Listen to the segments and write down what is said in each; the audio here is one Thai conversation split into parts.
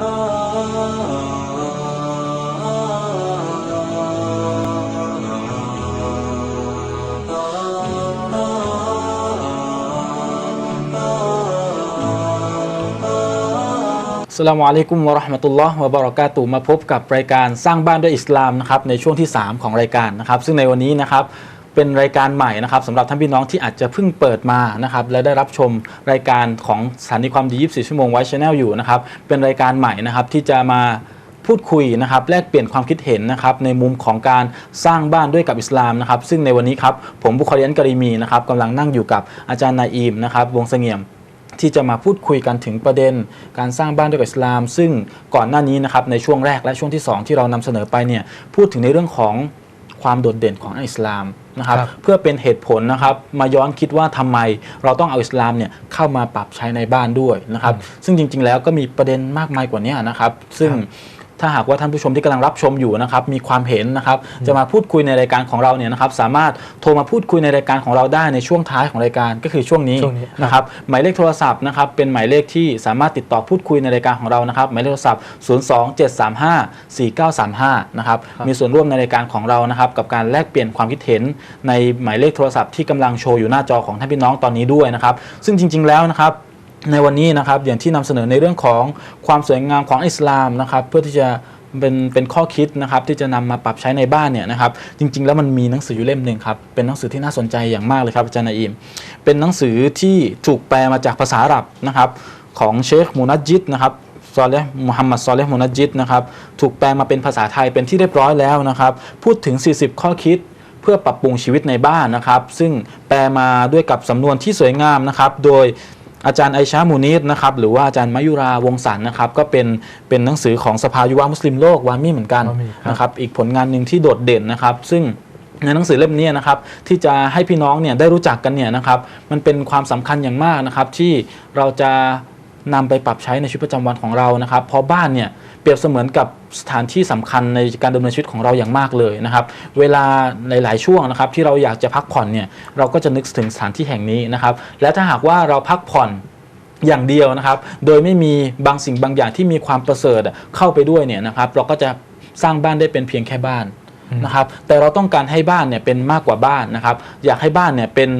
สลามอะลัยกุมวะราะห์มะตุลลอฮ์วะบะเราะกาตุมาพบกับรายการสร้างบ้านด้วยอิสลามนะครับในช่วงที่ 3 ของรายการนะครับ ซึ่งในวันนี้นะครับ เป็นรายการใหม่นะครับสำหรับท่านพี่น้องที่อาจจะเพิ่งเปิดมานะครับและได้รับชมรายการของสถานีความดี 24 ชั่วโมงไว้ชแนลอยู่นะครับเป็นรายการใหม่นะครับที่จะมาพูดคุยนะครับแลกเปลี่ยนความคิดเห็นนะครับในมุมของการสร้างบ้านด้วยกับอิสลามนะครับซึ่งในวันนี้ครับผมบุคอรีอันกรีมีนะครับกำลังนั่งอยู่กับอาจารย์นาอีมนะครับวงเสงี่ยมที่จะมาพูดคุยกันถึงประเด็น การสร้างบ้านด้วยกับอิสลาม ซึ่งก่อนหน้านี้นะครับในช่วงแรกและช่วงที่ 2 ที่เรานำเสนอไปเนี่ยพูดถึงในเรื่องของความโดดเด่นของอิสลาม นะครับครับเพื่อเป็นเหตุผลนะครับมาย้อนคิดว่าทำไมเราต้องเอาอิสลามเนี่ยเข้ามาปรับใช้ในบ้านด้วยนะครับ ซึ่งจริง ๆ แล้วก็มีประเด็นมากมายกว่านี้นะครับ ซึ่ง ถ้าหากว่าท่านผู้ชมที่กำลังรับชมอยู่นะครับมีความเห็นนะครับจะมาพูดคุยในรายการของเราเนี่ยนะครับสามารถโทรมาพูดคุยในรายการของเราได้ในช่วงท้ายของรายการก็คือช่วงนี้ช่วงนี้ครับนะครับหมายเลขโทรศัพท์นะครับเป็นหมายเลขที่สามารถติดต่อพูดคุยในรายการของเรานะครับหมายเลขโทรศัพท์ 027354935 นะครับมีส่วนร่วมในรายการของเรานะครับกับการแลกเปลี่ยนความคิดเห็นในหมายเลขโทรศัพท์ที่กำลังโชว์อยู่หน้าจอของท่านพี่น้องตอนนี้ด้วยนะครับซึ่งจริง ๆแล้วนะครับ ในวันนี้นะครับอย่างที่นำเสนอในเรื่องของความสวยงามของอิสลามนะครับ เพื่อที่จะเป็นเป็นข้อคิดนะครับที่จะนำมาปรับใช้ในบ้านเนี่ยนะครับจริง ๆ แล้วมันมีหนังสืออยู่เล่มหนึ่งครับเป็นหนังสือที่น่าสนใจอย่างมากเลยครับอาจารย์นาอิมเป็นหนังสือที่ถูกแปลมาจากภาษาอาหรับนะครับของเชคมูนัดจิดนะครับซอเลห์มุฮัมมัดซอเลห์มูนัดจิดนะครับถูกแปลมาเป็นภาษาไทยเป็นที่เรียบร้อยแล้วนะครับพูดถึง 40 ข้อคิดเพื่อปรับปรุงชีวิตในบ้านนะครับ ซึ่งแปลมาด้วยกับสำนวนที่สวยงามนะครับโดย อาจารย์ไอชามูนีดนะครับหรือว่าอาจารย์มายุราวงศ์สันนะครับก็เป็นเป็นหนังสือของสภายุวมุสลิมโลกวามีเหมือนกันวามีครับนะครับอีกผลงานหนึ่งที่โดดเด่นนะครับ ซึ่งในหนังสือเล่มนี้นะครับที่จะให้พี่น้องเนี่ยได้รู้จักกันเนี่ยนะครับมันเป็นความสำคัญอย่างมากนะครับที่เราจะนำไปปรับใช้ในชีวิตประจำวันของเรานะครับเพราะบ้านเนี่ย เปรียบเสมือนกับสถานที่สำคัญในการดำเนินชีวิตของเราอย่างมากเลยนะครับ เวลาหลาย ๆ ช่วงนะครับที่เราอยากจะพักผ่อนเนี่ยเราก็จะนึกถึงสถานที่แห่งนี้นะครับ และถ้าหากว่าเราพักผ่อนอย่างเดียวนะครับ โดยไม่มีบางสิ่งบางอย่างที่มีความประเสริฐเข้าไปด้วยเนี่ยนะครับ เราก็จะสร้างบ้านได้เป็นเพียงแค่บ้านนะครับ แต่เราต้องการให้บ้านเนี่ยเป็นมากกว่าบ้านนะครับ อยากให้บ้านเนี่ยเป็น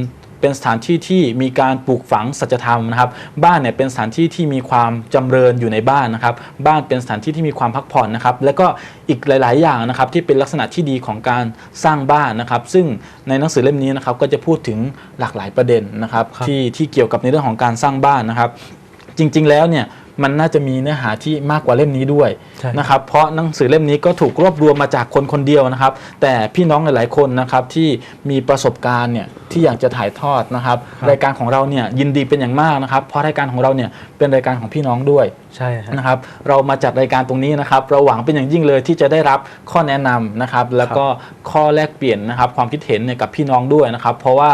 เป็นสถานที่ที่มีการปลูกฝังสัจธรรมนะครับ บ้านเนี่ยเป็นสถานที่ที่มีความจำเริญอยู่ในบ้านนะครับ บ้านเป็นสถานที่ที่มีความพักผ่อนนะครับ แล้วก็อีกหลาย ๆ อย่างนะครับที่เป็นลักษณะที่ดีของการสร้างบ้านนะครับ ซึ่งในหนังสือเล่มนี้นะครับก็จะพูดถึงหลากหลายประเด็นนะครับครับที่ที่เกี่ยวกับในเรื่องของการสร้างบ้านนะครับ จริง ๆ แล้วเนี่ย มันน่าจะมีเนื้อหาที่มากกว่าเล่มนี้ด้วยใช่นะครับเพราะหนังสือเล่มนี้ก็ถูกรวบรวมมาจากคนคนเดียวนะครับ แต่พี่น้องหลายๆคนนะครับที่มีประสบการณ์เนี่ยที่อยากจะถ่ายทอดนะครับ รายการของเราเนี่ยยินดีเป็นอย่างมากนะครับ เพราะรายการของเราเนี่ยเป็นรายการของพี่น้องด้วยใช่ฮะนะครับ เรามาจัดรายการตรงนี้นะครับเราหวังเป็นอย่างยิ่งเลยที่จะได้รับข้อแนะนำนะครับ แล้วก็ข้อแลกเปลี่ยนนะครับ ความคิดเห็นเนี่ยกับพี่น้องด้วยนะครับ เพราะว่า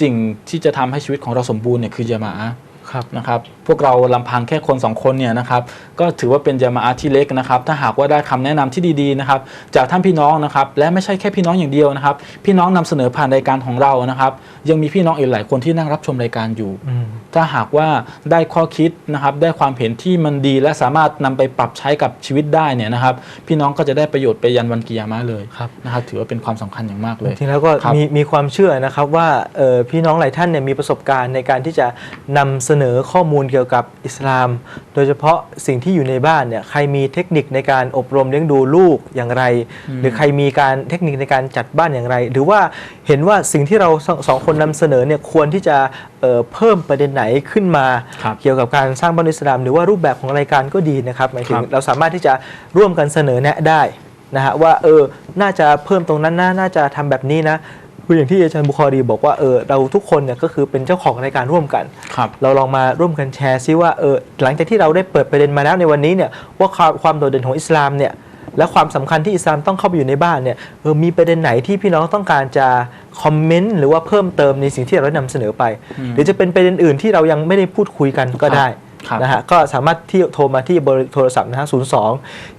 สิ่งที่จะทำให้ชีวิตของเราสมบูรณ์เนี่ยคือเยามาอะห์ ครับนะครับพวกเราลำพังแค่คนสองคนเนี่ยนะครับก็ถือว่าเป็นจามาอะห์ที่เล็กนะครับ ถ้าหากว่าได้คำแนะนำที่ดีๆนะครับจากท่านพี่น้องนะครับและไม่ใช่แค่พี่น้องอย่างเดียวนะครับ พี่น้องนำเสนอผ่านรายการของเรานะครับ ยังมีพี่น้องอีกหลายคนที่นั่งรับชมรายการอยู่อืมถ้าหากว่าได้ข้อคิดนะครับได้ความเห็นที่มันดี และสามารถนำไปปรับใช้กับชีวิตได้เนี่ยนะครับ พี่น้องก็จะได้ประโยชน์ไปยันวันกิยามะห์เลยครับนะครับถือว่าเป็นความสำคัญอย่างมากเลยจริงๆแล้วก็ครับมีมีความเชื่อนะครับว่าเอ่อพี่น้องหลายท่านเนี่ยมีประสบการณ์ในการที่จะนำเสนอข้อมูลเกี่ยวกับอิสลาม โดยเฉพาะสิ่งที่อยู่ในบ้านเนี่ยใครมีเทคนิคในการอบรมเลี้ยงดูลูกอย่างไร หรือใครมีการเทคนิคในการจัดบ้านอย่างไร หรือว่าเห็นว่าสิ่งที่เราสองสองคนนำเสนอเนี่ยควรที่จะเอ่อเพิ่มประเด็นไหนขึ้นมาครับเกี่ยวกับการสร้างบ้านอิสลาม หรือว่ารูปแบบของรายการก็ดีนะครับหมายถึงครับเราสามารถที่จะร่วมกันเสนอแนะได้นะฮะว่าเออน่าจะเพิ่มตรงนั้นนะน่าจะทำแบบนี้นะ คืออย่างที่อาจารย์บุคอรีบอกว่าเออเราทุกคนเนี่ยก็คือเป็นเจ้าของรายการร่วมกัน ครับ เราลองมาร่วมกันแชร์ซิว่าเออหลังจากที่เราได้เปิดประเด็นมาแล้วในวันนี้เนี่ยว่าความความโดดเด่นของอิสลามเนี่ยและความสำคัญที่อิสลามต้องเข้าไปอยู่ในบ้านเนี่ยเออมีประเด็นไหนที่พี่น้องต้องการจะคอมเมนต์หรือว่าเพิ่มเติมในสิ่งที่เราได้นำเสนอไปอืมหรือจะเป็นประเด็นอื่นที่เรายังไม่ได้พูดคุยกันก็ได้ครับ นะฮะก็สามารถที่โทรมาที่เบอร์โทรศัพท์นะฮะ02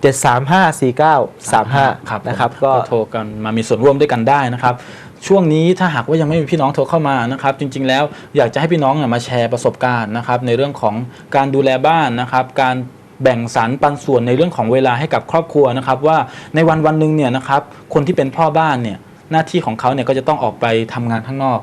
735 4935ครับนะครับก็ก็โทรกันมามีส่วนร่วมด้วยกันได้นะครับช่วงนี้ถ้าหากว่ายังไม่มีพี่น้องโทรเข้ามานะครับ จริง ๆ แล้วอยากจะให้พี่น้องเนี่ยมาแชร์ประสบการณ์นะครับ ในเรื่องของการดูแลบ้านนะครับ การแบ่งสรรปันส่วนในเรื่องของเวลาให้กับครอบครัวนะครับ ว่าในวันวันหนึ่งเนี่ยนะครับ คนที่เป็นพ่อบ้านเนี่ยหน้าที่ของเขาเนี่ยก็จะต้องออกไปทำงานข้างนอก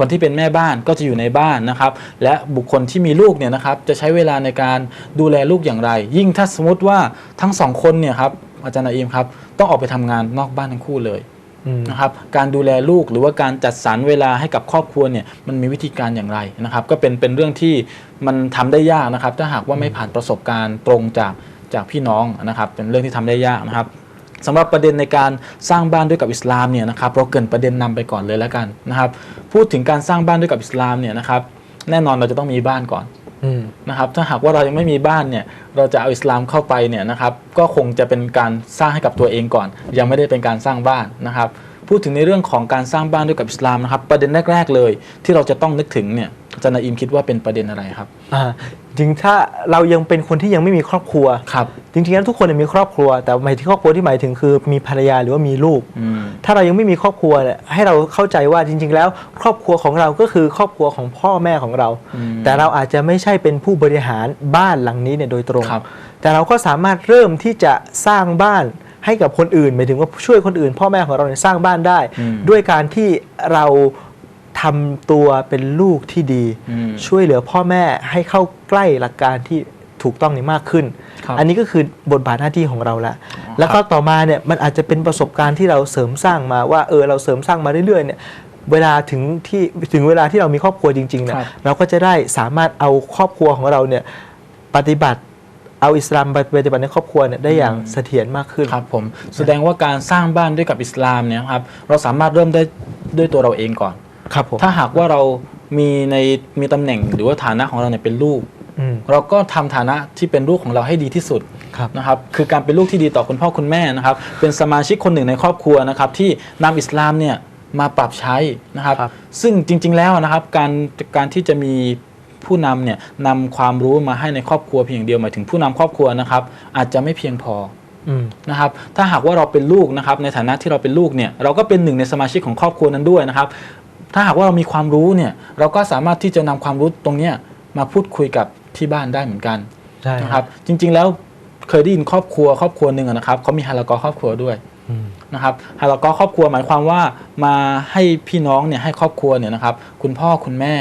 คนที่เป็นแม่บ้านก็จะอยู่ในบ้านนะครับ และบุคคลที่มีลูกเนี่ยนะครับจะใช้เวลาในการดูแลลูกอย่างไร ยิ่งถ้าสมมติว่าทั้งสองคนเนี่ยครับอาจารย์นาอิมครับต้องออกไปทำงานนอกบ้านทั้งคู่เลยอืมนะครับการดูแลลูกหรือว่าการจัดสรรเวลาให้กับครอบครัวเนี่ยมันมีวิธีการอย่างไรนะครับ ก็เป็นเป็นเรื่องที่มันทำได้ยากนะครับ ถ้าหากว่าไม่ผ่านประสบการณ์ตรงจากจากพี่น้องนะครับ เป็นเรื่องที่ทำได้ยากนะครับ สำหรับประเด็นในการสร้างบ้านด้วยกับอิสลามเนี่ยนะครับเราเกินประเด็นนำไปก่อนเลยแล้วกันนะครับพูดถึงการสร้างบ้านด้วยกับอิสลามเนี่ยนะครับแน่นอนเราจะต้องมีบ้านก่อนนะครับถ้าหากว่าเรายังไม่มีบ้านเนี่ยเราจะเอาอิสลามเข้าไปเนี่ยนะครับก็คงจะเป็นการสร้างให้กับตัวเองก่อน ยังไม่ได้เป็นการสร้างบ้านนะครับ พูดถึงในเรื่องของการสร้างบ้านด้วยกับอิสลามนะครับประเด็นแรก ๆ เลย ที่เราจะต้องนึกถึงเนี่ยอาจารย์นาอิมคิดว่าเป็นประเด็นอะไรครับ จริงถ้าเรายังเป็นคนที่ยังไม่มีครอบครัว ครับ จริงๆแล้วทุกคนเนยมีครอบครัว แต่หมายถึงครอบครัวที่หมายถึงคือมีภรรยาหรือว่ามีลูก อืม ถ้าเรายังไม่มีครอบครัวเนี่ยให้เราเข้าใจว่าจริง ๆ แล้ว ครอบครัวของเราก็คือครอบครัวของพ่อแม่ของเรา อืมแต่เราอาจจะไม่ใช่เป็นผู้บริหารบ้านหลังนี้เนี่ยโดยตรง ครับ แต่เราก็สามารถเริ่มที่จะสร้างบ้านให้กับคนอื่นหมายถึงว่าช่วยคนอื่น พ่อแม่ของเราเนี่ยสร้างบ้านได้ อืม ด้วยการที่เรา ทำตัวเป็นลูกที่ดีอืมช่วยเหลือพ่อแม่ให้เข้าใกล้หลักการที่ถูกต้องนี้มากขึ้นครับอันนี้ก็คือบทบาทหน้าที่ของเราละอ๋อแล้วก็ต่อมาเนี่ยมันอาจจะเป็นประสบการณ์ที่เราเสริมสร้างมาว่าเออเราเสริมสร้างมาเรื่อยๆเนี่ยเวลาถึงที่ถึงเวลาที่เรามีครอบครัวจริงๆเนี่ยครับเราก็จะได้สามารถเอาครอบครัวของเราเนี่ยปฏิบัติเอาอิสลามไปปฏิบัติในครอบครัวเนี่ยได้อย่างเสถียรมากขึ้นครับผมแสดงว่าการสร้างบ้านด้วยกับอิสลามเนี่ยครับเราสามารถเริ่มได้ด้วยตัวเราเองก่อน ครับผมถ้าหากว่าเรามีในมีตำแหน่งหรือว่าฐานะของเราเนี่ยเป็นลูก อืม เราก็ทำฐานะที่เป็นลูกของเราให้ดีที่สุดครับนะครับ คือการเป็นลูกที่ดีต่อคุณพ่อคุณแม่นะครับ เป็นสมาชิกคนหนึ่งในครอบครัวนะครับ ที่นำอิสลามเนี่ยมาปรับใช้นะครับ ครับ ซึ่งจริง ๆ แล้วนะครับการการที่จะมีผู้นำเนี่ยนำความรู้มาให้ในครอบครัวเพียงอย่างเดียวหมายถึงผู้นำครอบครัวนะครับ อาจจะไม่เพียงพอ อืม นะครับถ้าหากว่าเราเป็นลูกนะครับในฐานะที่เราเป็นลูกเนี่ยเราก็เป็นหนึ่งในสมาชิกของครอบครัวนั้นด้วยนะครับ ถ้าหากว่าเรามีความรู้เนี่ยเราก็สามารถที่จะนำความรู้ตรงเนี้ยมาพูดคุยกับที่บ้านได้เหมือนกันใช่นะครับ จริง ๆแล้วเคยได้ยินครอบครัวครอบครัวหนึ่งอะนะครับเขามีฮาลากอครอบครัวด้วยอืมนะครับฮาลากอครอบครัวหมายความว่ามาให้พี่น้องเนี่ยให้ครอบครัวเนี่ยนะครับ คุณพ่อคุณแม่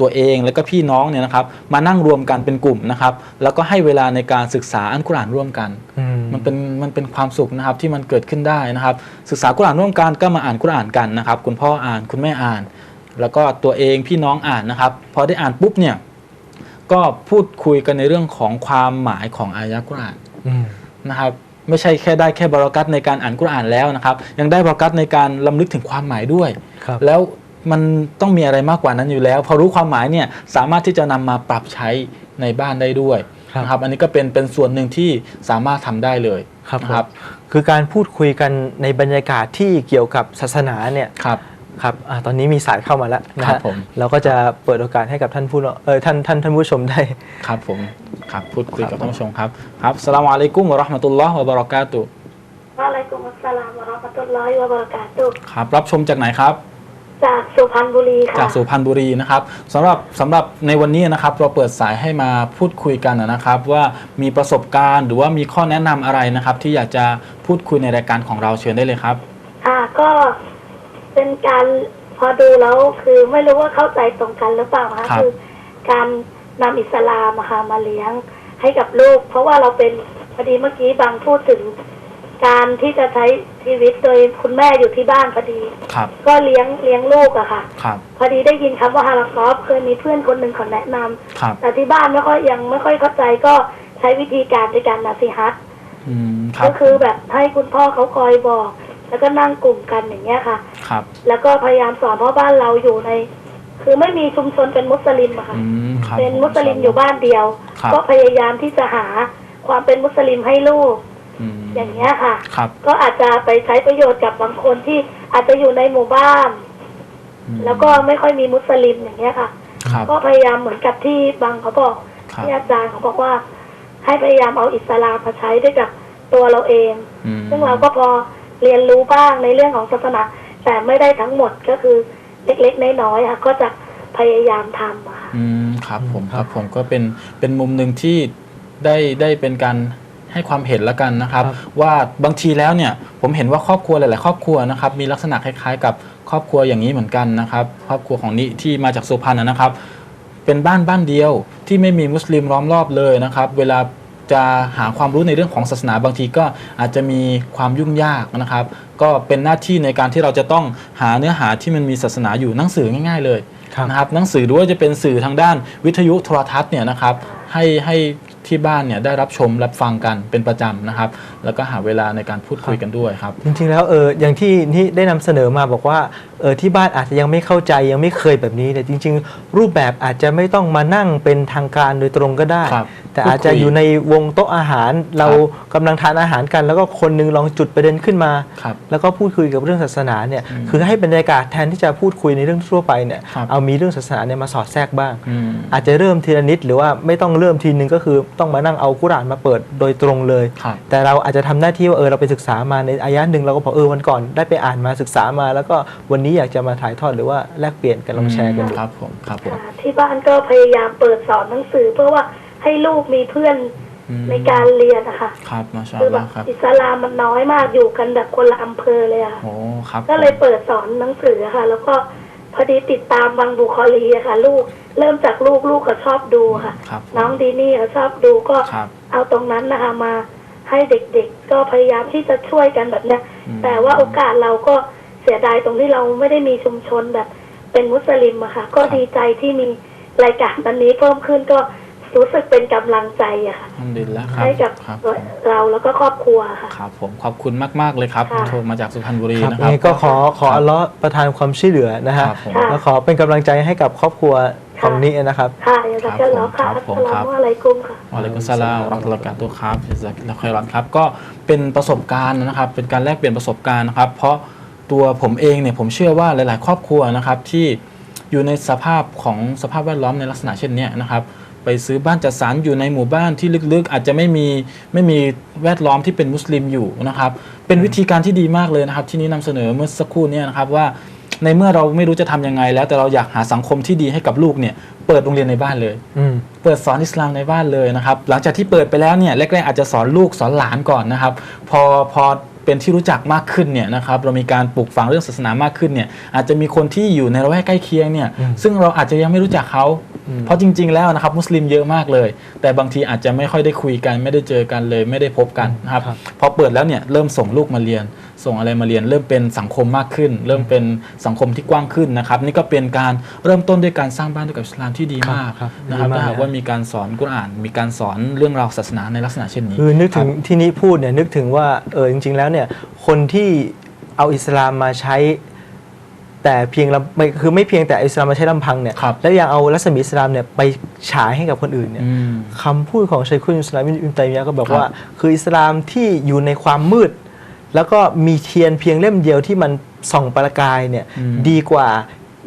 ตัวเองแล้วก็พี่น้องเนี่ยนะครับมานั่งรวมกันเป็นกลุ่มนะครับ แล้วก็ให้เวลาในการศึกษาอันกุรอานร่วมกันอืมมันเป็นมันเป็นความสุขนะครับที่มันเกิดขึ้นได้นะครับ ศึกษากุรอานร่วมกันก็มาอ่านกุรอานกันนะครับ คุณพ่ออ่านคุณแม่อ่าน แล้วก็ตัวเองพี่น้องอ่านนะครับพอได้อ่านปุ๊บเนี่ยก็พูดคุยกันในเรื่องของความหมายของอายะกุรอานอืมนะครับไม่ใช่แค่ได้แค่บรากัตในการอ่านกุรอานแล้วนะครับ ยังได้บรากัตในการลำลึกถึงความหมายด้วยครับแล้ว มันต้องมีอะไรมากกว่านั้นอยู่แล้ว พอรู้ความหมายเนี่ยสามารถที่จะนำมาปรับใช้ในบ้านได้ด้วยครับนะครับอันนี้ก็เป็นเป็นส่วนหนึ่งที่สามารถทำได้เลยครับนะครับผมคือการพูดคุยกันในบรรยากาศที่เกี่ยวกับศาสนาเนี่ยครับครับอาตอนนี้มีสายเข้ามาแล้วนะครัฮะบผมเราก็จะเปิดโอกาสให้กับท่านผู้เออท่านท่านท่านผู้ชมได้ครับผมครับพูดคุยครักับบท่านผู้ชมครับครับสลามอะลัยกุมวะเราะห์มะตุลลอฮ์วะบะเราะกาตุฮ์วะอะลัยกุมุสสลามวะเราะห์มะตุลลอฮิวะบะเราะกาตุฮ์ครับรับชมจากไหนครับ จากสุพรรณบุรีค่ะ จากสุพรรณบุรีนะครับสำหรับสำหรับในวันนี้นะครับเราเปิดสายให้มาพูดคุยกันนะครับ ว่ามีประสบการณ์หรือว่ามีข้อแนะนำอะไรนะครับ ที่อยากจะพูดคุยในรายการของเราเชิญได้เลยครับค่ะก็เป็นการพอดูแล้วคือไม่รู้ว่าเข้าใจตรงกันหรือเปล่าคะครับ คือการนำอิสลามอะค่ะมาเลี้ยงให้กับลูก เพราะว่าเราเป็นพอดีเมื่อกี้บางพูดถึง การที่จะใช้ชีวิตโดยคุณแม่อยู่ที่บ้านพอดี ครับ ก็เลี้ยงเลี้ยงลูกอะค่ะ ครับ พอดีได้ยินคำว่าฮารากอฟเคยมีเพื่อนคนหนึ่งเขาแนะนำครับ แต่ที่บ้านไม่ค่อยยังไม่ค่อยเข้าใจก็ใช้วิธีการในการนาซีฮัตอืม ครัก็บคือแบบให้คุณพ่อเขาคอยบอก แล้วก็นั่งกลุ่มกันอย่างเงี้ยค่ะ ครับ แล้วก็พยายามสอนเพราะบ้านเราอยู่ใน คือไม่มีชุมชนเป็นมุสลิมอะค่ะ อืม ครับ เป็นมุสลิมอยู่บ้านเดียว ครับ ก็พยายามที่จะหาความเป็นมุสลิมให้ลูก อืมอย่างเงี้ยค่ะ ครับ ก็อาจจะไปใช้ประโยชน์กับบางคนที่อาจจะอยู่ในหมู่บ้าน อืม แล้วก็ไม่ค่อยมีมุสลิมอย่างเงี้ยค่ะ ครับ ก็พยายามเหมือนกับที่บางเขาบอกครับ ที่อาจารย์เขาบอกว่า ให้พยายามเอาอิสลามมาใช้ด้วยกับตัวเราเอง อืมซึ่งเราก็พอเรียนรู้บ้างในเรื่องของศาสนา แต่ไม่ได้ทั้งหมดก็คือเล็กๆน้อยๆค่ะก็จะพยายามทำอะค่ะ อืมครับผมครับผมก็เป็นเป็นมุมหนึ่งที่ได้ได้เป็นการ ให้ความเห็นแล้วกันนะครับครับ ว่าบางทีแล้วเนี่ยผมเห็นว่าครอบครัวหลาย ๆ ครอบครัวนะครับมีลักษณะคล้าย ๆ กับครอบครัวอย่างนี้เหมือนกันนะครับ ครอบครัวของนิที่มาจากสุพรรณนะครับ เป็นบ้านบ้านเดียวที่ไม่มีมุสลิมล้อมรอบเลยนะครับ เวลาจะหาความรู้ในเรื่องของศาสนาบางทีก็อาจจะมีความยุ่งยากนะครับ ก็เป็นหน้าที่ในการที่เราจะต้องหาเนื้อหาที่มันมีศาสนาอยู่หนังสือง่าย ๆ เลยครับนะครับหนังสือหรือว่าจะเป็นสื่อทางด้านวิทยุโทรทัศน์เนี่ยนะครับให้ให้ ที่บ้านเนี่ยได้รับชมรับฟังกันเป็นประจำนะครับ แล้วก็หาเวลาในการพูดคุยกันด้วยครับ จริงๆแล้วเอออย่างที่ที่ได้นำเสนอมาบอกว่าเออที่บ้านอาจจะยังไม่เข้าใจยังไม่เคยแบบนี้แต่จริง ๆ รูปแบบอาจจะไม่ต้องมานั่งเป็นทางการโดยตรงก็ได้ ครับแต่อาจจะพูดคุยอยู่ในวงโต๊ะอาหารเรากำลังทานอาหารกัน แล้วก็คนหนึงลองจุดประเด็นขึ้นมา ครับแล้วก็พูดคุยกับเรื่องศาสนาเนี่ยคือให้บรรยากาศแทนที่จะพูดคุยในเรื่องทั่วไปเนี่ยครับ เอามีเรื่องศาสนาเนี่ยมาสอดแทรกบ้าง อืม อาจจะเริ่มทีละนิดหรือว่าไม่ต้องเริ่มทีนึงก็คือต้องมานั่งเอากุรอานมาเปิดโดยตรงเลย ครับแต่เราอาจจะทำหน้าที่ว่าเออเราไปศึกษามาในอายะหนึ่งเราก็บอกเออวันก่อนได้ไปอ่านมาศึกษามา แล้วก็วันนี้อยากจะมาถ่ายทอดหรือว่าแลกเปลี่ยนกันลองแชร์กันดู ครับผมครับผมค่ะที่บ้านก็พยายามเปิดสอนหนังสือ เพื่อว่าให้ลูกมีเพื่อนอืมในการเรียนนะคะครับมาชาคืออัลแบลอบฮ์ครับอิสลามมันน้อยมากอยู่กันแบบคนละอำเภอเลยอะค่ะ โอ้ครับก็เลยเปิดสอนหนังสือค่ะ แล้วก็พอดีติดตามบางบุคอรีอะค่ะ ลูก เริ่มจากลูกลูกก็ชอบดูค่ะ ครับน้องดีนี่ก็ชอบดูก็ครับเอาตรงนั้นนะคะมาให้เด็กๆ ก็พยายามที่จะช่วยกันแบบเนี้ย อืมแต่ว่าโอกาสเราก็เสียดายตรงที่เราไม่ได้มีชุมชนแบบเป็นมุสลิมอะค่ะ ก็ดีใจที่มีรายการวันนี้เพิ่มขึ้นก็ รู้สึกเป็นกำลังใจอะค่ะอัลฮัมดุลิลละครับให้กับครับเราแล้วก็ครอบครัวค่ะ ครับผมขอบคุณมาก ๆ เลยครับ ค่ะ โทรมาจากสุพรรณบุรีครับนะคยัรับ งไงก็ขอขออัลเลาะห์ประทานความช่วยเหลือนะฮะครับผมค่ะแล้วขอเป็นกำลังใจให้กับครอบครัวของนี้นะครับ ค่ะอย่างไรก็แล้วค่ะครับอัสผมสครัลาบ มุอะลัยกุมค่ะ วะอะลัยกุมสสลามวะเราะห์มะตุลลอฮ์วะบะเราะกาตุฮ์ครับอิซักและคอยรอนครับ ก็เป็นประสบการณ์นะครับ เป็นการแลกเปลี่ยนประสบการณ์นะครับ เพราะตัวผมเองเนี่ยผมเชื่อว่าหลาย ๆ ครอบครัวนะครับที่อยู่ในสภาพของสภาพแวดล้อมในลักษณะเช่นเนี้ยนะครับ ไปซื้อบ้านจัดสรรอยู่ในหมู่บ้านที่ลึกๆ อาจจะไม่มีไม่มีแวดล้อมที่เป็นมุสลิมอยู่นะครับ เป็นวิธีการที่ดีมากเลยนะครับ ที่นี้นำเสนอเมื่อสักครู่เนี้นะครับว่าในเมื่อเราไม่รู้จะทำยังไง แล้วแต่เราอยากหาสังคมที่ดีให้กับลูกเนี่ยเปิดโรงเรียนในบ้านเลยอืมเปิดสอนอิสลามในบ้านเลยนะครับ หลังจากที่เปิดไปแล้วเนี่ยแรกๆอาจจะสอนลูกสอนหลานก่อนนะครับ พอพอ เป็นที่รู้จักมากขึ้นเนี่ยนะครับเรามีการปลูกฝังเรื่องศาสนามากขึ้นเนี่ยอาจจะมีคนที่อยู่ในระแวกใกล้เคียงเนี่ยอืมซึ่งเราอาจจะยังไม่รู้จักเขาอืมเพราะจริง ๆ แล้วนะครับมุสลิมเยอะมากเลย แต่บางทีอาจจะไม่ค่อยได้คุยกัน ไม่ได้เจอกันเลย ไม่ได้พบกันนะครับครับพอเปิดแล้วเนี่ยเริ่มส่งลูกมาเรียน ส่งอะไรมาเรียน เริ่มเป็นสังคมมากขึ้น เริ่มเป็นสังคมที่กว้างขึ้นนะครับ นี่ก็เป็นการเริ่มต้นด้วยการสร้างบ้านด้วยกับอิสลามที่ดีมากครับนะครับดีมากถ้าหากเลยว่ามีการสอนกุรอาน มีการสอนเรื่องราวศาสนาในลักษณะเช่นนี้คือนึกถึงครับที่นี้พูดเนี่ยนึกถึงว่าเออจริง ๆ แล้วเนี่ยคนที่เอาอิสลามมาใช้ แต่เพียงลำไม่คือไม่เพียงแต่อิสลามมาใช้ลำพังเนี่ยครับแล้วยังเอารัศมีอิสลามเนี่ยไปฉายให้กับคนอื่นเนี่ยอืมคำพูดของชัยคุนอิสลามอิมตัยมียะห์ก็บอกครับว่า คืออิสลามที่อยู่ในความมืด แล้วก็มีเทียนเพียงเล่มเดียวที่มันส่องประกายเนี่ยอืมดีกว่า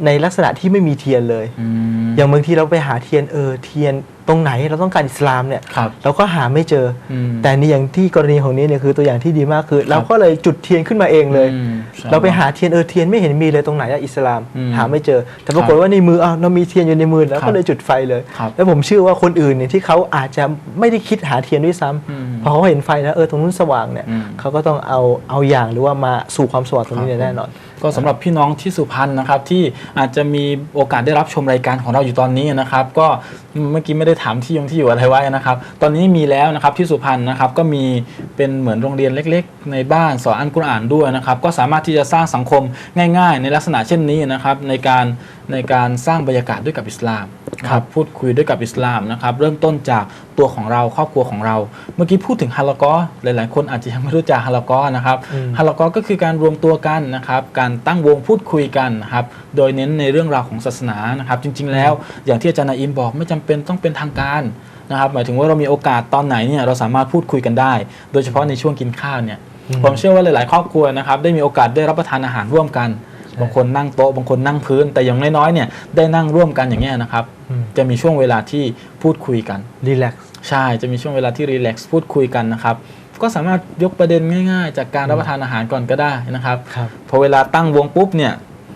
ในลักษณะที่ไม่มีเทียนเลยอืมอย่างบางทีเราไปหาเทียนเออเทียน ตรงไหนเราต้องการอิสลามเนี่ยครับ เราก็หาไม่เจออมแต่นี่อย่างที่กรณีของนี้เนี่ยคือตัวอย่างที่ดีมากคือ เราก็เลยจุดเทียนขึ้นมาเองเลย อืมใช่เราไปหาเทียนเออเทียนไม่เห็นมีเลยตรงไหนอะอิสลาม อืมหาไม่เจอ แต่ปรากฏว่าในมืออ้าวเรามีเทียนอยู่ในมือแล้วครัก็บเลยจุดไฟเลย ครับแล้วผมเชื่อว่าคนอื่นเนี่ยที่เขาอาจจะไม่ได้คิดหาเทียนด้วยซ้ำอืมพอเขาเห็นไฟแล้วเออตรงนู้นสว่างเนี่ยอืม เขาก็ต้องเอาเอาอย่างหรือว่ามาสู่ความสว่างตรงนี้เนี่ยแน่นอน ก็สำหรับพี่น้องที่สุพรรณนะครับที่อาจจะมีโอกาสได้รับชมรายการของเราอยู่ตอนนี้นะครับ ก็เมื่อกี้ไม่ได้ถามที่ยงที่อยู่อะไรไว้นะครับ ตอนนี้มีแล้วนะครับที่สุพรรณนะครับก็มีเป็นเหมือนโรงเรียนเล็ก ๆ ในบ้านสอนอัลกุรอานด้วยนะครับ ก็สามารถที่จะสร้างสังคมง่าย ๆ ในลักษณะเช่นนี้นะครับ ในการในการสร้างบรรยากาศด้วยกับอิสลามนะครับพูดคุยด้วยกับอิสลามนะครับ เริ่มต้นจากตัวของเราครอบครัวของเรา เมื่อกี้พูดถึงฮาลากอฮ์หลาย ๆ คนอาจจะยังไม่รู้จักฮาลากอฮ์นะครับอืมฮาลากอฮ์ก็คือการรวมตัวกันนะครับการตั้งวงพูดคุยกันนะครับโดยเน้นในเรื่องราวของศาสนานะครับ จริง ๆ แล้วอย่างที่อาจารย์นาอิมบอกไม่จำเป็นต้องเป็นทางการนะครับหมายถึงว่าเรามีโอกาสตอนไหนเนี่ยเราสามารถพูดคุยกันได้ โดยเฉพาะในช่วงกินข้าวเนี่ยอืมผมเชื่อว่าหลาย ๆ ครอบครัวนะครับได้มีโอกาสได้รับประทานอาหารร่วมกัน บางคนนั่งโต๊ะบางคนนั่งพื้น แต่อย่างน้อยๆเนี่ยได้นั่งร่วมกันอย่างเงี้ยนะครับอืมจะมีช่วงเวลาที่พูดคุยกันรีแลกซ์ใช่จะมีช่วงเวลาที่รีแลกซ์พูดคุยกันนะครับก็สามารถยกประเด็นง่าย ๆ จากการรับประทานอาหารก่อนก็ได้นะครับครับพอเวลาตั้งวงปุ๊บเนี่ย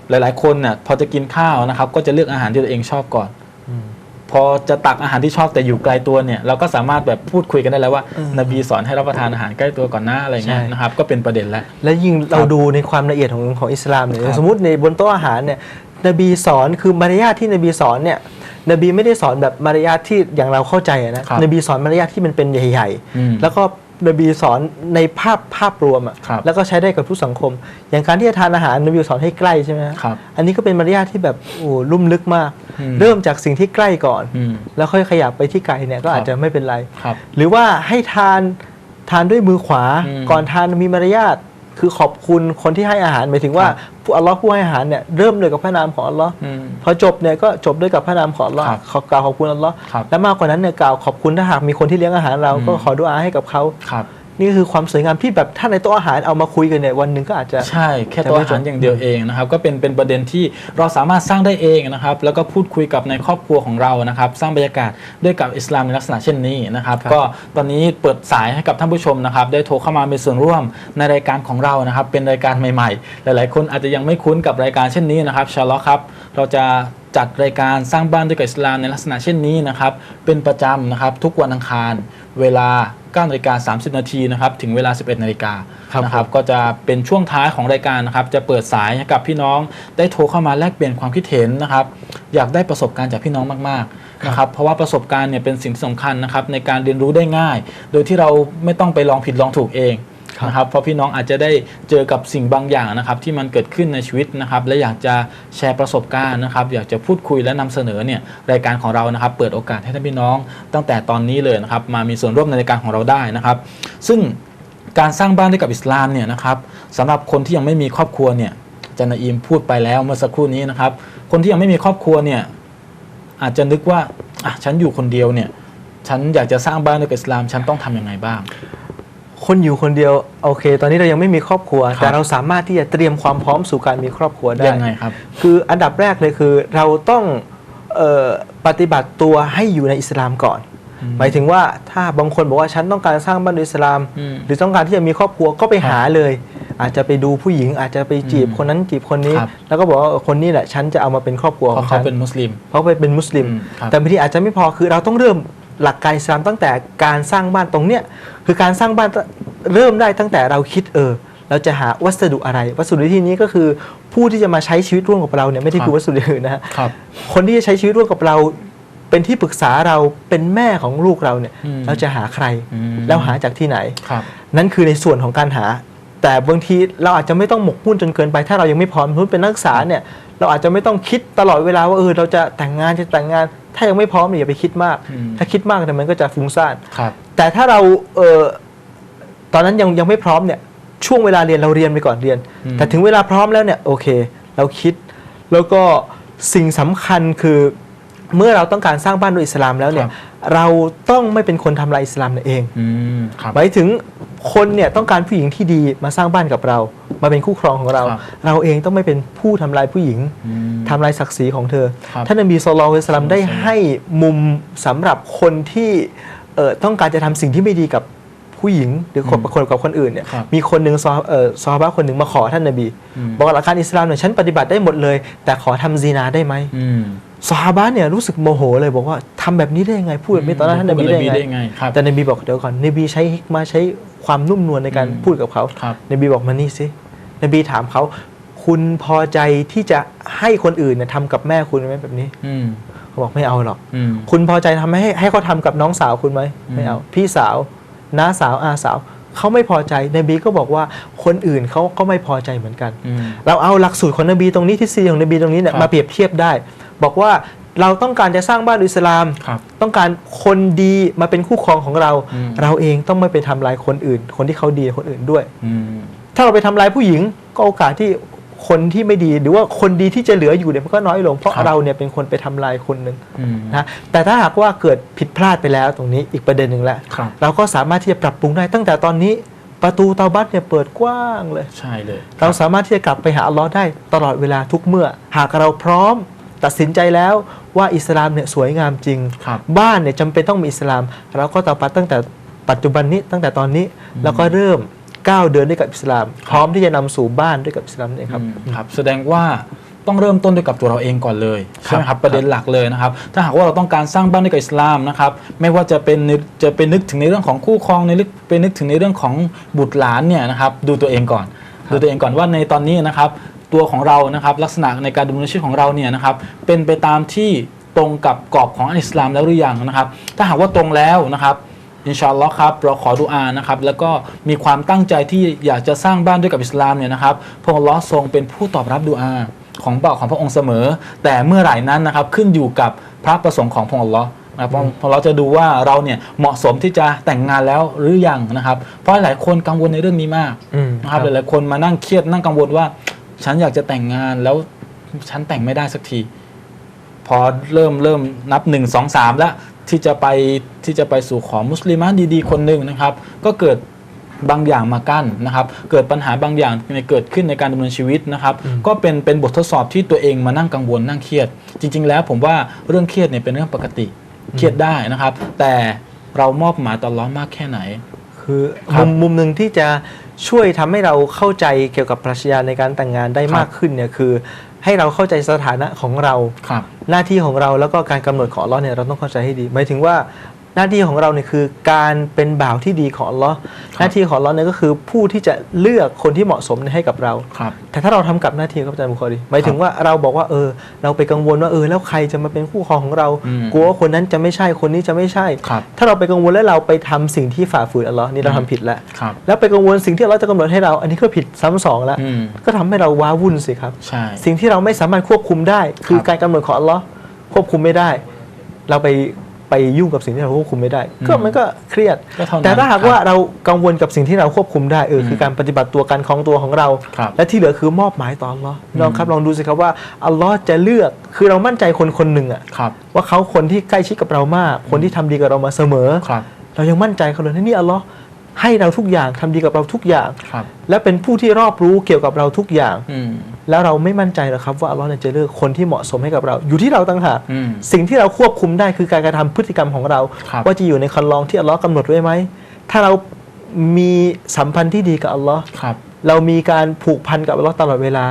หลาย ๆ คนเนี่ยพอจะกินข้าวนะครับก็จะเลือกอาหารที่ตัวเองชอบก่อนอืม พพอจะตักอาหารที่ชอบแต่อยู่ไกลตัวเนี่ยเราก็สามารถแบบพูดคุยกันได้แล้วว่าเออนบีสอนให้รับประทานอาหารใกล้ตัวก่อนนะอะไรเงี้ยใช่นะครับก็เป็นประเด็นแล้ว และยิ่งคเรารับดูในความละเอียดของของอิสลามเนี่ยครับสมมติในบนโต๊ะอาหารเนี่ยนบีสอนคือมารยาทที่นบีสอนเนี่ยนบีไม่ได้สอนแบบมารยาทที่อย่างเราเข้าใจอะนะครับนบีสอนมารยาทที่มันเป็นใหญ่อืมๆแล้วก็ นบีสอนในภาพภาพรวมอะครับแล้วก็ใช้ได้กับทุกสังคม อย่างการที่จะทานอาหารนบีสอนให้ใกล้ใช่ไหมฮะครับอันนี้ก็เป็นมารยาทที่แบบโอ้ลุ่มลึกมากอืมเริ่มจากสิ่งที่ใกล้ก่อนอืมแล้วค่อยขยับไปที่ไกลเนี่ยก็อาจครับจะไม่เป็นไรครับหรือว่าให้ทานทานด้วยมือขวาอืมก่อนทานมีมารยาท คือขอบคุณคนที่ให้อาหารหมายถึงว่าครับผู้อัลลอฮ์ผู้ให้อาหารเนี่ยเริ่มเลยกับพระนามของอัลลอฮ์อืมพอจบเนี่ยก็จบด้วยกับพระนามของอัลลอฮ์ครับขอกล่าวขอบคุณอัลลอฮ์ครับและมากกว่านั้นเนี่ยกล่าวขอบคุณถ้าหากมีคนที่เลี้ยงอาหารเราอืมก็ขอดุอาให้กับเขาครับ นี่คือความสวยงามที่แบบถ้าในโต๊ะอาหารเอามาคุยกันเนี่ยวันหนึ่งก็อาจจะใช่แค่ตัวอาหารอย่างเดียวเองนะครับก็เป็นเป็นประเด็นที่เราสามารถสร้างได้เองนะครับแล้วก็พูดคุยกับในครอบครัวของเรานะครับ สร้างบรรยากาศด้วยกับอิสลามในลักษณะเช่นนี้นะครับครับก็ตอนนี้เปิดสายให้กับท่านผู้ชมนะครับ ได้โทรเข้ามามีส่วนร่วมในรายการของเรานะครับ เป็นรายการใหม่ๆ หลาย ๆ คนอาจจะยังไม่คุ้นกับรายการเช่นนี้นะครับชาลอครับเราจะ จัดรายการสร้างบ้านด้วยกับอิสลามในลักษณะเช่นนี้นะครับเป็นประจำนะครับทุกวันอังคารเวลา9นาฬิกา30 นาทีนะครับถึงเวลา 11 นาฬิกาครับนะครับก็จะเป็นช่วงท้ายของรายการนะครับจะเปิดสายให้กับพี่น้องได้โทรเข้ามาแลกเปลี่ยนความคิดเห็นนะครับอยากได้ประสบการณ์จากพี่น้องมากๆนะครับเพราะว่าประสบการณ์เนี่ยเป็นสิ่งที่สำคัญนะครับในการเรียนรู้ได้ง่าย โดยที่เราไม่ต้องไปลองผิดลองถูกเองครับ นะครับเพราะพี่น้องอาจจะได้เจอกับสิ่งบางอย่างนะครับที่มันเกิดขึ้นในชีวิตนะครับและอยากจะแชร์ประสบการณ์นะครับอยากจะพูดคุยและนำเสนอเนี่ยรายการของเรานะครับเปิดโอกาสให้ท่านพี่น้องตั้งแต่ตอนนี้เลยนะครับมามีส่วนร่วมในรายการของเราได้นะครับ ซึ่งการสร้างบ้านด้วยกับอิสลามเนี่ยนะครับสำหรับคนที่ยังไม่มีครอบครัวเนี่ยจารย์นอิมพูดไปแล้วเมื่อสักครู่นี้นะครับ คนที่ยังไม่มีครอบครัวเนี่ยอาจจะนึกว่าอะฉันอยู่คนเดียวเนี่ยฉันอยากจะสร้างบ้านด้วยกับอิสลามฉันต้องทำยังไงบ้าง คนอยู่คนเดียวโอเค ตอนนี้เรายังไม่มีครอบครัวครับแต่เราสามารถที่จะเตรียมความพร้อมสู่การมีครอบครัวได้ยังไงครับ คืออันดับแรกเลยคือเราต้องเออปฏิบัติตัวให้อยู่ในอิสลามก่อนอืมหมายถึงว่าถ้าบางคนบอกว่าฉันต้องการสร้างบ้านในอิสลามอืมหรือต้องการที่จะมีครอบครัวก็ไปหาเลย อาจจะไปดูผู้หญิง อาจจะไปจีบอืมคนนั้นจีบคนนี้ครับแล้วก็บอกว่าเออคนนี้แหละฉันจะเอามาเป็นครอบครัวเพขอราะงเขาฉันเป็นมุสลิมเพราะไปเป็นมุสลิมอืมครับแต่บางทีอาจจะไม่พอคือเราต้องเริ่ม หลักการอิสลามตั้งแต่การสร้างบ้านตรงเนี้ยคือการสร้างบ้านเริ่มได้ตั้งแต่เราคิดเออเราจะหาวัสดุอะไร วัสดุในที่นี้ก็คือผู้ที่จะมาใช้ชีวิตร่วมกับเราเนี่ยไม่ได้ครับคือวัสดุอื่นนะฮะครับคนที่จะใช้ชีวิตร่วมกับเรา เป็นที่ปรึกษาเราเป็นแม่ของลูกเราเนี่ยอืมเราจะหาใครอืมแล้วหาจากที่ไหนครับนั่นคือในส่วนของการหา แต่บางทีเราอาจจะไม่ต้องหมกมุ่นจนเกินไป ถ้าเรายังไม่พร้อมสมมติเป็นนักศึกษาเนี่ยเราอาจจะไม่ต้องคิดตลอดเวลาว่าเออเราจะแต่งงานจะแต่งงาน ถ้ายังไม่พร้อมเนี่ยอย่าไปคิดมากอืมถ้าคิดมากเนี่ยมันก็จะฟุ้งซ่านครับแต่ถ้าเราเออตอนนั้นยังยังไม่พร้อมเนี่ยช่วงเวลาเรียนเราเรียนไปก่อนเรียนอืมแต่ถึงเวลาพร้อมแล้วเนี่ยโอเค เราคิด แล้วก็สิ่งสำคัญคือเมื่อเราต้องการสร้างบ้านด้วยอิสลามแล้วเนี่ยเราต้องไม่เป็นคนทำลายอิสลามเองอืมครับหมายถึง คนเนี่ยต้องการผู้หญิงที่ดีมาสร้างบ้านกับเรา มาเป็นคู่ครองของเรา ครับเราเองต้องไม่เป็นผู้ทำลายผู้หญิงอืมทำลายศักดิ์ศรีของเธอ ครับท่านนบีสุลต่านละสลัมได้ใช่ให้มุมสำหรับคนที่เอ่อต้องการจะทำสิ่งที่ไม่ดีกับ ผู้หญิงหรือคนอืมคนกับคนอื่นเนี่ยครับมีคนหนึ่งซอเอ่อซอฮาบะคนหนึ่งมาขอท่านนบีอืมบอกหลักการอิสลามเนี่ยฉันปฏิบัติได้หมดเลย แต่ขอทำซีนาได้ไหมอืมซอฮาบะเนี่ยรู้สึกโมโหเลยบอกว่าทำแบบนี้ได้ยังไงพูดแบบนี้ตอนนั้นท่านนบีได้พูยังได้ไงไงครับแต่นบีบอกเดี๋ยวก่อนนบีใช้ฮิกมาใช้ความนุ่มนวลในการอืมพูดกับเขาครับนบีบอกมานี่สินบีถามเขาคุณพอใจที่จะให้คนอื่นเนี่ยทำกับแม่คุณไหมแบบนี้อืมเขาบอกไม่เอาหรอกอืมคุณพอใจทำให้ให้เขาทำกับน้องสาวคุณไหมอืมไม่เอา พี่สาว น้าสาวอาสาวเขาไม่พอใจนบีก็บอกว่าคนอื่นเขาก็ไม่พอใจเหมือนกันอืมเราเอาหลักสูตรของนบีตรงนี้ทฤษฎีของนบีตรงนี้เนี่ยครับมาเปรียบเทียบได้ บอกว่าเราต้องการจะสร้างบ้านอิสลามครับต้องการคนดีมาเป็นคู่ครองของเราอืมเราเองต้องไม่ไปทำลายคนอื่น คนที่เขาดีคนอื่นด้วยอืมถ้าเราไปทำลายผู้หญิงก็โอกาสที่ คนที่ไม่ดีหรือว่าคนดีที่จะเหลืออยู่เนี่ยมันก็น้อยลง เพราะครับเราเนี่ยเป็นคนไปทำลายคนหนึ่งอืมนะแต่ถ้าหากว่าเกิดผิดพลาดไปแล้วตรงนี้อีกประเด็นหนึ่งแล้วครับเราก็สามารถที่จะปรับปรุงได้ตั้งแต่ตอนนี้ประตูเตาบัตเนี่ยเปิดกว้างเลยใช่เลย เราสามารถที่จะกลับไปหาอัลลอฮ์ได้ตลอดเวลาทุกเมื่อ หากเราพร้อมตัดสินใจแล้วว่าอิสลามเนี่ยสวยงามจริงครับบ้านเนี่ยจำเป็นต้องมีอิสลาม เราก็ตาปัดตั้งแต่ปัจจุบันนี้ตั้งแต่ตอนนี้อืมแล้วก็เริ่ม ก้าวเดินด้วยกับอิสลาม พร้อมที่จะนำสู่บ้านด้วยกับอิสลามนี่ครับอืมครับ แสดงว่าต้องเริ่มต้นด้วยกับตัวเราเองก่อนเลยใช่ไหมครับประเด็นหลักเลยนะครับ ถ้าหากว่าเราต้องการสร้างบ้านด้วยกับอิสลามนะครับ ไม่ว่าจะเป็นนึกจะเป็นนึกถึงในเรื่องของคู่ครองในลึกเป็นนึกถึงในเรื่องของบุตรหลานเนี่ยนะครับ ดูตัวเองก่อน ดูตัวเองก่อนว่าในตอนนี้นะครับ ตัวของเรานะครับลักษณะในการดำเนินชีวิตของเราเนี่ยนะครับ เป็นไปตามที่ตรงกับกรอบของอัลอิสลามแล้วหรือยังนะครับ ถ้าหากว่าตรงแล้วนะครับ อินชาอัลลอฮ์ครับเราขอดุอานะครับแล้วก็มีความตั้งใจที่อยากจะสร้างบ้านด้วยกับอิสลามเนี่ยนะครับพระองค์อัลลอฮ์ทรงเป็นผู้ตอบรับดุอาของบ่าวของพระองค์เสมอ แต่เมื่อไหร่นั้นนะครับขึ้นอยู่กับพระประสงค์ของพระองค์อัลลอฮ์นะครับพระองค์พระองค์เราจะดูว่าเราเนี่ยเหมาะสมที่จะแต่งงานแล้วหรือยังนะครับ เพราะหลายคนกังวลในเรื่องนี้มากอืมนะครับหลายๆคนมานั่งเครียดนั่งกังวลว่า ฉันอยากจะแต่งงานแล้วฉันแต่งไม่ได้สักที พอเริ่มเริ่มนับหนึ่งสองสามแล้ว ที่จะไปที่จะไปสู่ขอมุสลิมะดีๆ คนหนึ่งนะครับ ก็เกิดบางอย่างมากั้นนะครับ เกิดปัญหาบางอย่างในเกิดขึ้นในการดำเนินชีวิตนะครับ ก็เป็นเป็นบททดสอบที่ตัวเองมานั่งกังวลนั่งเครียด จริง ๆ แล้วผมว่าเรื่องเครียดเนี่ยเป็นเรื่องปกติเครียดได้นะครับ แต่เรามอบหมายต่อร้อนมากแค่ไหน คือครัมุบมมุมหนึ่งที่จะช่วยทำให้เราเข้าใจเกี่ยวกับปรัชญาในการแต่งงานได้ครับมากขึ้นเนี่ยคือ ให้เราเข้าใจสถานะของเราครับหน้าที่ของเราแล้วก็การกำหนดของอัลเลอฮ์เนี่ยเราต้องเข้าใจให้ดีหมายถึงว่า หน้าที่ของเราเนี่ยคือการเป็นบ่าวที่ดีของอัลเลอฮ์หน้าที่ของอัลเลอฮ์เนี่ยก็คือผู้ที่จะเลือกคนที่เหมาะสมให้กับเราครับแต่ถ้าเราทำกับหน้าที่ครับอาจารย์บุคอรีหมายถึงว่าเราบอกว่าเออ เราไปกังวลว่าเออแล้วใครจะมาเป็นคู่ครองของเราอืมกลัวว่าคนนั้นจะไม่ใช่คนนี้จะไม่ใช่ครับถ้าเราไปกังวลแล้วเราไปทำสิ่งที่ฝ่าฝืนอัลเลอฮ์นี่เราอืมทำผิดแล้วครับแล้วไปกังวลสิ่งที่อัลเลอฮ์จะกำหนดให้เรา อันนี้ก็ผิดซ้ำสองแล้วอืมก็ทำให้เราว้าวุ่นสิครับใช่สิ่งที่เราไม่สามารถควบคุมได้ คือครับการกำหนดของอัลเลอฮ์ควบคุมไม่ได้ เราไป ไปยุ่งกับสิ่งที่เราควบคุมไม่ได้อืมก็มันก็เครียดก็เท่านั้นแต่ถ้าหากครับว่าเรากังวลกับสิ่งที่เราควบคุมได้เอออมคือการปฏิบัติตัวการคล้องตัวของเราครับและที่เหลือคือมอบหมายต่ออัลเลอฮ์อืมลองครับลองดูสิครับว่าอัลเลอฮ์จะเลือกคือเรามั่นใจคนคนหนึ่งอะครับว่าเขาคนที่ใกล้ชิดกับเรามาก คนที่ทำดีกับเรามาเสมอครับเรายังมั่นใจเขาเลยนี่อัลเลอฮ์ให้เราทุกอย่างทำดีกับเราทุกอย่างครับและเป็นผู้ที่รอบรู้เกี่ยวกับเราทุกอย่างอืม แล้วเราไม่มั่นใจหรอกครับว่าอัลเลอฮ์เนี่ยจะเลือกคนที่เหมาะสมให้กับเรา อยู่ที่เราต่างหากอืม สิ่งที่เราควบคุมได้คือการกระทำพฤติกรรมของเรา ครับ ว่าจะอยู่ในคันลองที่อัลเลอฮ์กำหนดไว้ไหมถ้าเรามีสัมพันธ์ที่ดีกับอัลเลอฮ์ ครับ เรามีการผูกพันกับอัลลอฮ์ตลอดเวลา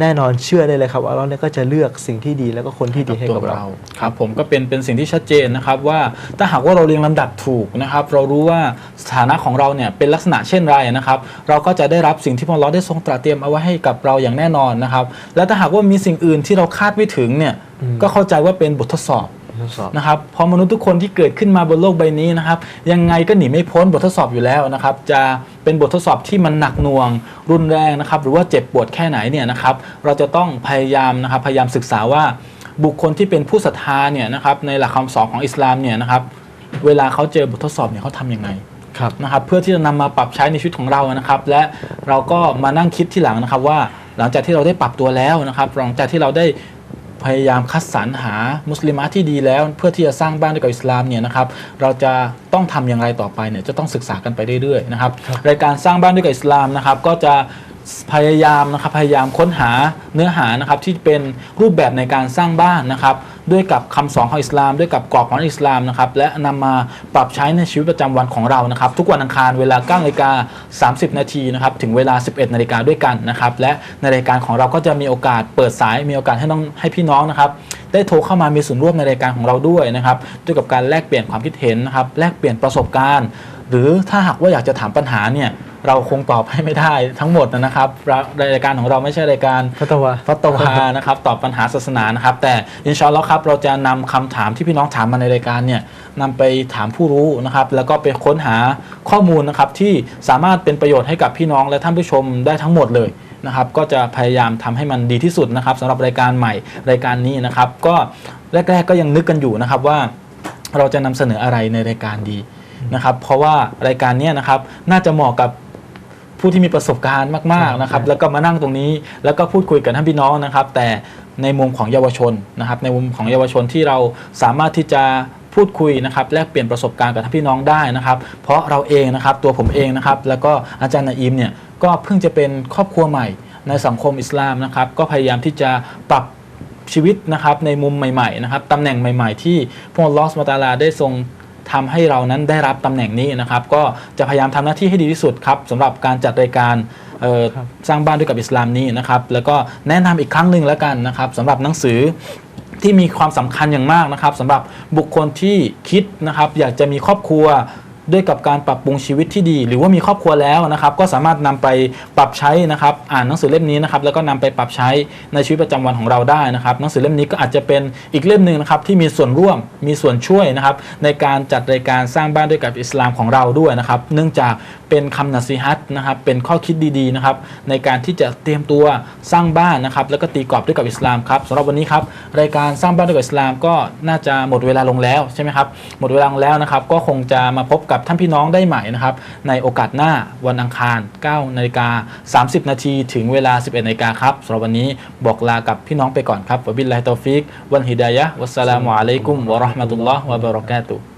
แน่นอนเชื่อได้เลยครับว่าอัลลอฮ์เนี่ยก็จะเลือกสิ่งที่ดีแล้วก็คนที่ดีให้กับเราครับผมก็เป็นเป็นสิ่งที่ชัดเจนนะครับว่าถ้าหากว่าเราเรียงลำดับถูกนะครับ เรารู้ว่าสถานะของเราเนี่ยเป็นลักษณะเช่นไรนะครับ เราก็จะได้รับสิ่งที่พระองค์ได้ทรงตรัสเตรียมเอาไว้ให้กับเราอย่างแน่นอนนะครับ และถ้าหากว่ามีสิ่งอื่นที่เราคาดไม่ถึงเนี่ยก็เข้าใจว่าเป็นบททดสอบ นะครับเพราะมนุษย์ทุกคนที่เกิดขึ้นมาบนโลกใบนี้นะครับยังไงก็หนีไม่พ้นบททดสอบอยู่แล้วนะครับจะเป็นบททดสอบที่มันหนักหน่วง รุนแรงนะครับหรือว่าเจ็บปวดแค่ไหนเนี่ยนะครับเราจะต้องพยายามนะครับพยายามศึกษาว่าบุคคลที่เป็นผู้ศรัทธาเนี่ยนะครับในหลักคำสอนของอิสลามเนี่ยนะครับเวลาเขาเจอบททดสอบเนี่ยเขาทำยังไงครับนะครับเพื่อที่จะนำมาปรับใช้ในชีวิตของเรานะครับ และเราก็มานั่งคิดที่หลังนะครับว่าหลังจากที่เราได้ปรับตัวแล้วนะครับหลังจากที่เราได้ พยายามคัดสรรหามุสลิมะที่ดีแล้ว เพื่อที่จะสร้างบ้านด้วยกับอิสลามเนี่ยนะครับเราจะต้องทำอย่างไรต่อไปเนี่ยจะต้องศึกษากันไปเรื่อยๆนะครับรายการสร้างบ้านด้วยกับอิสลามนะครับก็จะ พยายามนะครับพยายามค้นหาเนื้อหานะครับที่เป็นรูปแบบในการสร้างบ้านนะครับด้วยกับคำสอนของอิสลาม ด้วยกับกรอบของอิสลามนะครับและนำมาปรับใช้ในชีวิตประจำวันของเรานะครับ ทุกวันอังคารเวลา9นาฬิกา30 นาทีนะครับถึงเวลา 11 นาฬิกาด้วยกันนะครับและในรายการของเราก็จะมีโอกาสเปิดสายมีโอกาสให้น้องให้พี่น้องนะครับได้โทรเข้ามามีส่วนร่วมในรายการของเราด้วยนะครับด้วยกับการแลกเปลี่ยนความคิดเห็นนะครับแลกเปลี่ยนประสบการณ์ หรือถ้าหากว่าอยากจะถามปัญหาเนี่ยเราคงตอบให้ไม่ได้ทั้งหมดนะครับเรารายการของเราไม่ใช่รายการพัตวาฟัตวานะครับตอบปัญหาศาสนานะครับ แต่อินชาอัลลอฮ์ครับเราจะนำคำถามที่พี่น้องถามมาในรายการเนี่ยนำไปถามผู้รู้นะครับ แล้วก็ไปค้นหาข้อมูลนะครับที่สามารถเป็นประโยชน์ให้กับพี่น้องและท่านผู้ชมได้ทั้งหมดเลยนะครับ ก็จะพยายามทำให้มันดีที่สุดนะครับสำหรับรายการใหม่รายการนี้นะครับ ก็แรก ๆ ก็ยังนึกกันอยู่นะครับว่า เราจะนำเสนออะไรในรายการดี นะครับเพราะว่ารายการเนี้ยนะครับน่าจะเหมาะกับผู้ที่มีประสบการณ์มากๆนะครับ แล้วก็มานั่งตรงนี้แล้วก็พูดคุยกับท่านพี่น้องนะครับ แต่ในมุมของเยาวชนนะครับ ในมุมของเยาวชนที่เราสามารถที่จะพูดคุยนะครับแลกเปลี่ยนประสบการณ์กับท่านพี่น้องได้นะครับ เพราะเราเองนะครับตัวผมเองนะครับ แล้วก็อาจารย์นาอิมเนี่ยก็เพิ่งจะเป็นครอบครัวใหม่ในสังคมอิสลามนะครับ ก็พยายามที่จะปรับชีวิตนะครับในมุมใหม่ๆนะครับตำแหน่งใหม่ ๆ ที่พระองค์ลอสมาตาลาได้ทรง ทำให้เรานั้นได้รับตำแหน่งนี้นะครับ ก็จะพยายามทำหน้าที่ให้ดีที่สุดครับสำหรับการจัดรายการเอ่อครับสร้างบ้านด้วยกับอิสลามนี้นะครับ แล้วก็แนะนำอีกครั้งหนึ่งแล้วกันนะครับสำหรับหนังสือที่มีความสำคัญอย่างมากนะครับสำหรับบุคคลที่คิดนะครับ อยากจะมีครอบครัว ด้วยกับการปรับปรุงชีวิตที่ดี หรือว่ามีครอบครัวแล้วนะครับ ก็สามารถนำไปปรับใช้นะครับ อ่านหนังสือเล่มนี้นะครับ แล้วก็นำไปปรับใช้ในชีวิตประจำวันของเราได้นะครับ หนังสือเล่มนี้ก็อาจจะเป็นอีกเล่มหนึ่งนะครับที่มีส่วนร่วมมีส่วนช่วยนะครับ ในการจัดรายการสร้างบ้านด้วยกับอิสลามของเราด้วยนะครับ เนื่องจากเป็นคำนัสีฮัตนะครับ เป็นข้อคิดดีๆนะครับ ในการที่จะเตรียมตัวสร้างบ้านนะครับ แล้วก็ตีกรอบด้วยกับอิสลามครับสำหรับวันนี้ครับรายการสร้างบ้านด้วยกับอิสลามก็น่าจะหมดเวลาลงแล้วใช่ไหมครับหมดเวลาลงแล้วนะครับ ก็คงจะมาพบกับท่านพี่น้องได้ใหม่นะครับในโอกาสหน้าวันอังคาร9นาฬิกา30 นาทีถึงเวลา 11นาฬิกาครับสำหรับวันนี้บอกลากับพี่น้องไปก่อนครับวบิลลาฮิตอฟิกวันฮิดายะวัสสลามุอะลัยกุมวะราะห์มะตุลลอฮ์วะบะเราะกาตุฮ์